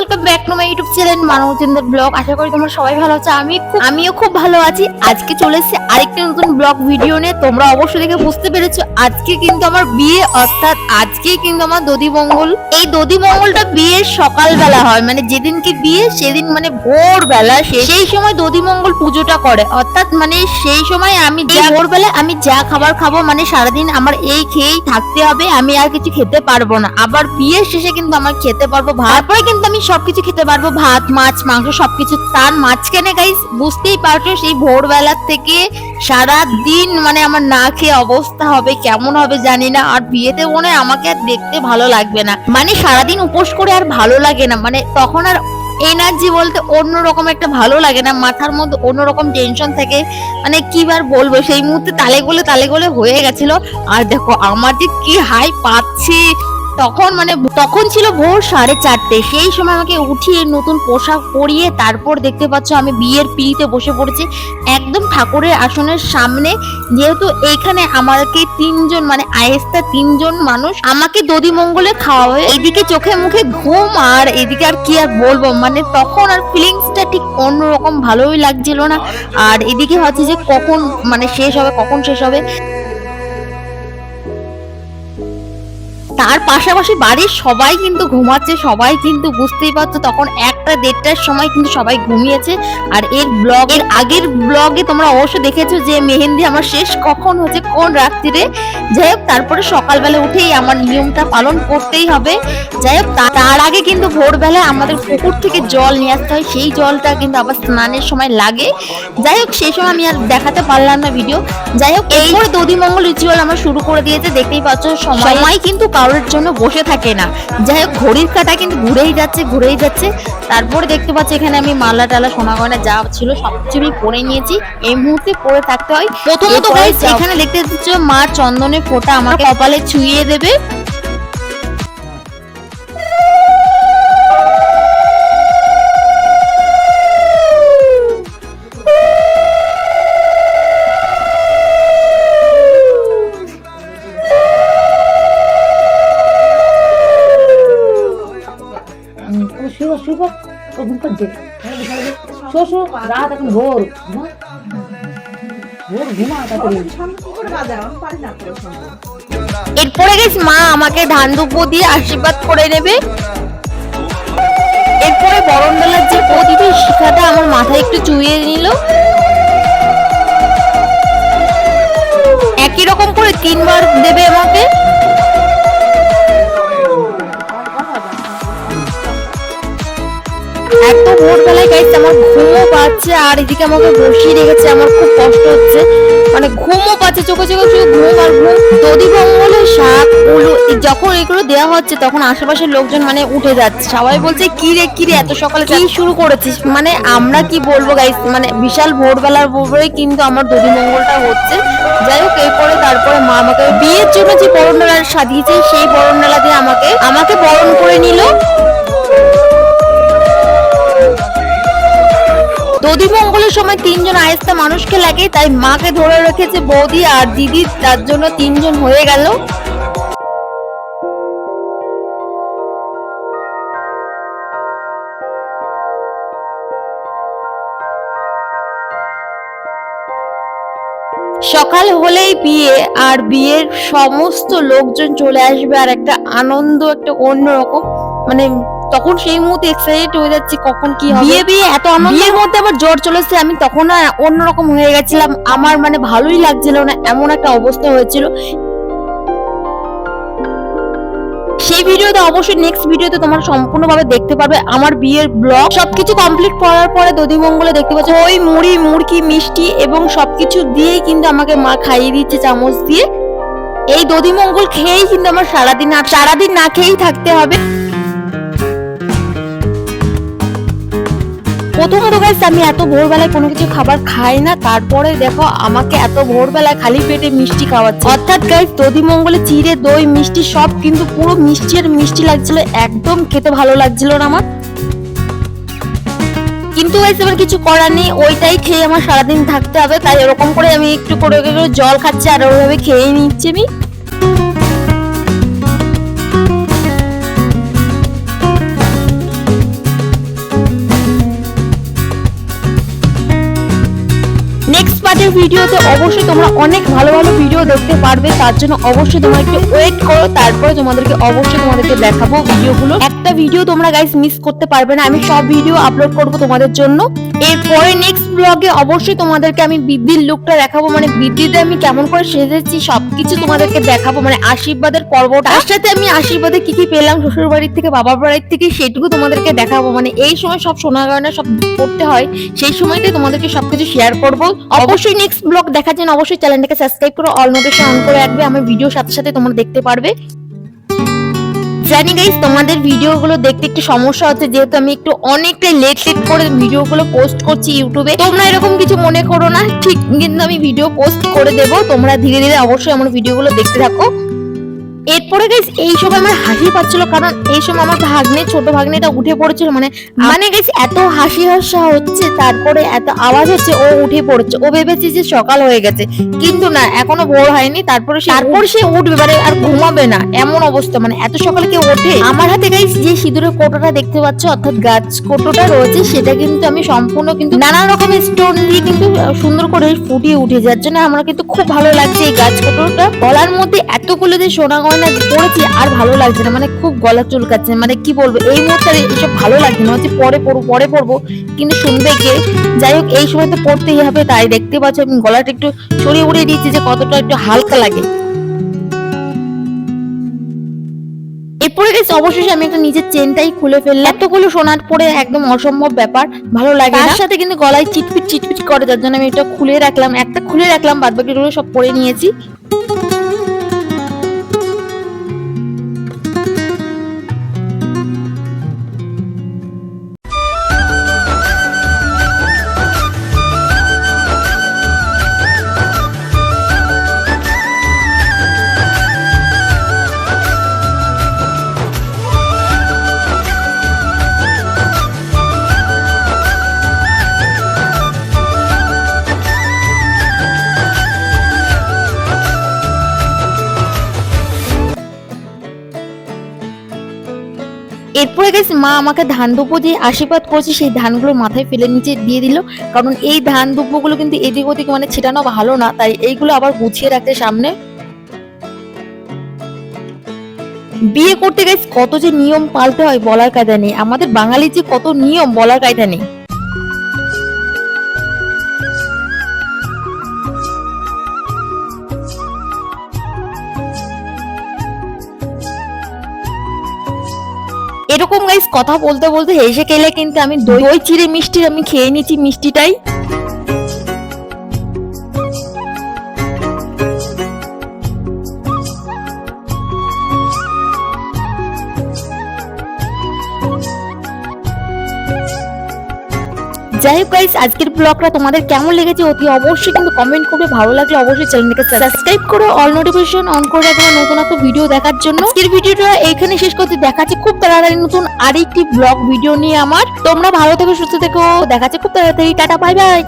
ಸ್ವಲ್ಪ মানবচন্দ্রের ব্লগ। আশা করি তোমরা সবাই ভালো আছো। আমি আমিও খুব ভালো আছি। আজকে আরেকটা নতুন ব্লগ ভিডিও নিয়ে। তোমরা অবশ্যই দেখে বুঝতে পেরেছ, আজকে কিন্তু আমার বিয়ে, অর্থাৎ আজকে কিন্তু আমার এই বিয়ের হয় মানে যেদিনকে বিয়ে, সেদিন মানে ভোরবেলা সেই সময় দধি মঙ্গল পুজোটা করে। অর্থাৎ মানে সেই সময় আমি যা ভোরবেলা আমি যা খাবার খাব মানে সারাদিন আমার এই খেয়েই থাকতে হবে। আমি আর কিছু খেতে পারব না। আবার বিয়ের শেষে কিন্তু আমার খেতে পারব ভাত। পরে কিন্তু আমি সবকিছু খেতে পারব, ভাত, মাছ, মাংস, সবকিছু তার মাঝখানে গাইস বুঝতেই পারছ, সেই ভোরবেলার থেকে সারা দিন মানে আমার না খেয়ে অবস্থা হবে, কেমন হবে জানি না, আর বিয়েতে মনে হয় আমাকে আর দেখতে ভালো লাগবে না। মানে সারাদিন উপোস করে আর ভালো লাগে না মানে তখন আর এনার্জি বলতে অন্যরকম একটা ভালো লাগে না, মাথার মধ্যে অন্যরকম টেনশন থাকে মানে কি বার বলব, সেই মুহূর্তে তালে গোলে তালে গোলে হয়ে গেছিল। আর দেখো, আমার যে কি হাই পাচ্ছি তখন মানে তখন ছিল ভোর সাড়ে চারটে। সেই সময় আমাকে উঠিয়ে নতুন পোশাক পরিয়ে তারপর দেখতে পাচ্ছ আমি বিয়ের পিড়িতে বসে পড়েছি। একদম ঠাকুরের আসনের সামনে, যেহেতু এইখানে আমাকে তিনজন মানে আয়েস্তা তিনজন মানুষ আমাকে দধি মঙ্গলে খাওয়াবে। এদিকে চোখে মুখে ঘুম আর এদিকে আর কি আর বলব? মানে তখন আর ফিলিংসটা ঠিক অন্যরকম ভালোই লাগছিল না। আর এদিকে হচ্ছে যে কখন মানে শেষ হবে, কখন শেষ হবে? তার পাশাপাশি বাড়ির সবাই কিন্তু ঘুমাচ্ছে সবাই কিন্তু বুঝতেই পারছ তখন একটা দেড়টার সময় কিন্তু সবাই ঘুমিয়েছে। আর এর ব্লগের আগের ব্লগে তোমরা অবশ্যই দেখেছ যে মেহেন্দি আমার শেষ কখন হচ্ছে কোন রাত্রিরে। যাই হোক তারপরে সকালবেলা উঠেই আমার নিয়মটা পালন করতেই হবে। যাই হোক তার আগে কিন্তু ভোরবেলায় আমাদের পুকুর থেকে জল নিয়ে আসতে হয়। সেই জলটা কিন্তু আবার স্নানের সময় লাগে। যাই হোক সেই সময় আমি আর দেখাতে পারলাম না ভিডিও যাই হোক এই করে দধিমঙ্গল রিচুয়াল আমরা শুরু করে দিয়েছে। দেখতেই পাচ্ছ সময় কিন্তু কারোর জন্য বসে থাকে না। যাই হোক ঘড়ির কাটা কিন্তু ঘুরেই যাচ্ছে ঘুরেই যাচ্ছে। তারপরে দেখতে পাচ্ছি এখানে আমি মালা টালা সোনা গয়না যা ছিল সবকিছু আমি পরে নিয়েছি। এই মুহূর্তে পরে থাকতে হয়। প্রথমত। এখানে দেখতে পাচ্ছ মা চন্দনের ফোঁটা আমাকে কপালে ছুঁয়ে দেবে। শুভ শুভ রাত এখন ভোর। এরপরে গেছ, মা আমাকে ধান দুব্য দিয়ে আশীর্বাদ করে নেবে। এরপরে বরণবেলার যে প্রদীপে শিখাটা আমার মাথায় একটু চুইয়ে নিল। একই রকম করে তিনবার দেবে আমাকে। গাইছে আমার ঘুমও পাচ্ছে আর এদিকে আমাকে বসিয়ে রেখেছে, আমার খুব কষ্ট হচ্ছে। মানে ঘুমও পাচ্ছে, চোখে চোখে শুধু ঘুম আর ঘুম। দধি বঙ্গলে শাক উলু যখন এগুলো দেওয়া হচ্ছে তখন আশেপাশের লোকজন মানে উঠে যাচ্ছে। সবাই বলছে, কি রে কি রে, এত সকালে কি শুরু করেছিস? মানে আমরা কি বলব গাইস? মানে বিশাল ভোরবেলার ভোরে কিন্তু আমার দধি মঙ্গলটা হচ্ছে। যাই হোক, এরপরে তারপরে মা আমাকে বিয়ের জন্য যে বরণডালা সাজিয়েছে, সেই বরণডালা দিয়ে আমাকে আমাকে বরণ করে নিল। দধি মঙ্গলের সময় তিনজন আয়েস্তা মানুষকে লাগে, তাই মাকে ধরে রেখেছে বৌদি আর দিদি, তার জন্য তিনজন হয়ে গেল। সকাল হলেই বিয়ে, আর বিয়ের সমস্ত লোকজন চলে আসবে, আর একটা আনন্দ, একটা অন্যরকম মানে তখন সেই মুহূর্তে এক্সাইটেড হয়ে যাচ্ছি কখন কি হবে। বিয়ে বিয়ে এত আনন্দ। বিয়ের মধ্যে আবার জ্বর চলেছে আমি তখন অন্যরকম হয়ে গেছিলাম। আমার মানে ভালোই লাগছিল না এমন একটা অবস্থা হয়েছিল। সেই ভিডিওতে অবশ্যই নেক্সট ভিডিওতে তোমরা সম্পূর্ণভাবে দেখতে পারবে আমার বিয়ের ব্লগ সবকিছু কমপ্লিট করার পরে দধিমঙ্গলে দেখতে পাচ্ছ ওই মুড়ি মুড়কি মিষ্টি এবং সবকিছু দিয়েই কিন্তু আমাকে মা খাইয়ে দিচ্ছে চামচ দিয়ে। এই দধিমঙ্গল খেয়েই কিন্তু আমার সারাদিন আর সারাদিন না খেয়েই থাকতে হবে। প্রথমত গাইস আমি এত ভোরবেলায় কোনো কিছু খাবার খাই না, তারপরে দেখো আমাকে এত ভোরবেলায় খালি পেটে মিষ্টি খাওয়াচ্ছে। অর্থাৎ গাইস দধি মঙ্গলে চিড়ে, দই, মিষ্টি সব কিন্তু পুরো মিষ্টি আর মিষ্টি লাগছিল, একদম খেতে ভালো লাগছিল না আমার। কিন্তু গাইস এবার কিছু করার নেই, ওইটাই খেয়ে আমার সারাদিন থাকতে হবে, তাই এরকম করে আমি একটু করে জল খাচ্ছি আর ওইভাবে খেয়েই নিচ্ছি আমি। পার্টের ভিডিওতে অবশ্যই তোমরা অনেক ভালো ভালো ভিডিও দেখতে পারবে। তার জন্য অবশ্যই তোমরা একটু ওয়েট করো, তারপরে তোমাদেরকে অবশ্যই তোমাদেরকে দেখাবো ভিডিওগুলো একটা ভিডিও তোমরা গাইস মিস করতে পারবে না, আমি সব ভিডিও আপলোড করব তোমাদের জন্য। এরপরে নেক্সট ব্লগে অবশ্যই তোমাদেরকে আমি বৃদ্ধির লুকটা দেখাবো মানে বৃদ্ধিতে আমি কেমন করে সেজেছি সবকিছু তোমাদেরকে দেখাবো মানে আশীর্বাদের পর্বটা। তার সাথে আমি আশীর্বাদে কি কি পেলাম শ্বশুর বাড়ির থেকে বাবার বাড়ির থেকে, সেটুকু তোমাদেরকে দেখাবো। মানে এই সময় সব সোনা গয়না সব করতে হয়, সেই সময়টাই তোমাদেরকে সবকিছু শেয়ার করব। অবশ্যই নেক্সট ব্লগ দেখার জন্য অবশ্যই চ্যানেলটাকে সাবস্ক্রাইব করো অল নোটিফিকেশন অন করে রাখবে, আমার ভিডিও সাথে সাথে তোমরা দেখতে পারবে। জানি গাইজ তোমাদের ভিডিওগুলো দেখতে একটু সমস্যা হচ্ছে, যেহেতু আমি একটু অনেকটাই লেট লেট করে ভিডিওগুলো পোস্ট করছি ইউটিউবে। তোমরা এরকম কিছু মনে করো না, ঠিক কিন্তু আমি ভিডিও পোস্ট করে দেবো, তোমরা ধীরে ধীরে অবশ্যই আমার ভিডিওগুলো দেখতে থাকো। এরপরে গাইস এই সময় আমার হাসি পাচ্ছিল কারণ এই সময় আমার ভাগ্নে, ছোট ভাগ্নেটা উঠে পড়েছিল। মানে মানে গাইস এত হাসি হাসা হচ্ছে, তারপরে এত আওয়াজ হচ্ছে, ও উঠে পড়েছে। ও ভেবেছে যে সকাল হয়ে গেছে, কিন্তু না, এখনও ভোর হয়নি। তারপরে তারপর সে উঠবে মানে আর ঘুমাবে না, এমন অবস্থা। মানে এত সকালে কেউ ওঠে। আমার হাতে গাইস যে সিঁদুরের কোটোটা দেখতে পাচ্ছ, অর্থাৎ গাছ কোটোটা রয়েছে, সেটা কিন্তু আমি সম্পূর্ণ কিন্তু নানা রকমের স্টোন দিয়ে কিন্তু সুন্দর করে ফুটিয়ে উঠে যার জন্য আমার কিন্তু খুব ভালো লাগছে এই গাছ কোটোটা। গলার মধ্যে এতগুলো যে সোনা গয়না পড়েছি আর ভালো লাগছে না মানে খুব গলা চুলকাচ্ছে মানে কি বলব, এই মুহূর্তে এসব ভালো লাগছে না হচ্ছে পরে পরে কিন্তু শুনবে কে? যাই হোক, এই সময় তো পড়তেই হবে, তাই দেখতে পাচ্ছ, আমি গলাটা একটু উড়িয়ে দিচ্ছি যে কতটা একটু হালকা লাগে। এরপরে গেছে, অবশেষে আমি একটা নিজের চেনটাই খুলে ফেললাম। এতগুলো সোনার পরে একদম অসম্ভব ব্যাপার, ভালো লাগে তার সাথে কিন্তু গলায় চিটপিট চিটপিট করে, যার জন্য আমি এটা খুলে রাখলাম, একটা খুলে রাখলাম বাদ বাকিগুলো সব পরে নিয়েছি। এরপরে গেছে মা আমাকে ধান দুপো দিয়ে আশীর্বাদ করছে, সেই ধানগুলো মাথায় ফেলে নিচে দিয়ে দিল। কারণ এই ধান দুপোগুলো কিন্তু এদিক ওদিক মানে ছিটানো ভালো না, তাই এইগুলো আবার গুছিয়ে রাখতে সামনে। বিয়ে করতে গেছে কত যে নিয়ম পালতে হয় বলার কায়দা নেই। আমাদের বাঙালির যে কত নিয়ম বলার কায়দা নেই। এরকম গাইস কথা বলতে বলতে হেসে খেলে কিন্তু আমি দই চিড়ে মিষ্টি আমি খেয়ে নিচ্ছি মিষ্টিটাই। যাই হোক গাইস আজকের ব্লগটা তোমাদের কেমন লেগেছে অতি অবশ্যই কিন্তু কমেন্ট করবে। ভালো লাগলে অবশ্যই চ্যানেলটাকে সাবস্ক্রাইব করে অল নোটিফিকেশন অন করে রাখবে নতুন নতুন ভিডিও দেখার জন্য। আজকের ভিডিওটা এখানে শেষ করতে দেখাচ্ছে খুব তাড়াতাড়ি নতুন আরেকটি ব্লগ ভিডিও নিয়ে আমার। তোমরা ভালো থেকো, সুস্থ থেকো। দেখাচ্ছে খুব তাড়াতাড়ি। Tata bye bye